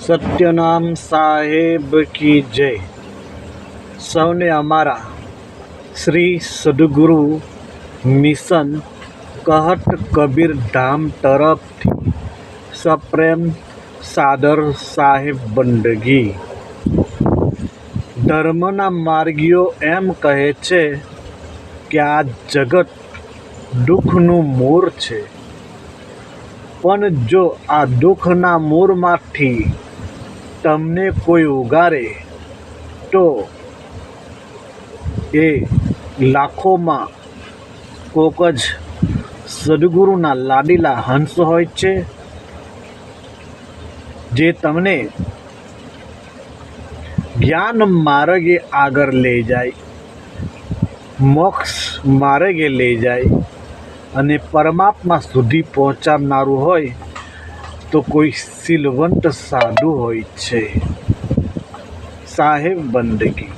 સત્યનામ સાહેબ કી જય. સૌને અમારા શ્રી સદગુરુ મિશન કહટ કબીર ધામ તરફથી સપ્રેમ સાદર સાહેબ બંદગી. ધર્મના માર્ગીઓ એમ કહે છે કે આ જગત દુઃખનું મૂળ છે. પણ જો આ દુઃખના મૂળમાંથી તમને કોઈ ઉગારે તો એ લાખોમાં કોક જ સદગુરુના લાડીલા હંસ હોય છે, જે તમને જ્ઞાન માર્ગે આગળ લઈ જાય, મોક્ષ માર્ગે લઈ જાય અને પરમાત્મા સુધી પહોંચાડનારું હોય તો કોઈ સિલવંત સાધુ હોય છે. સાહેબ બંદગી.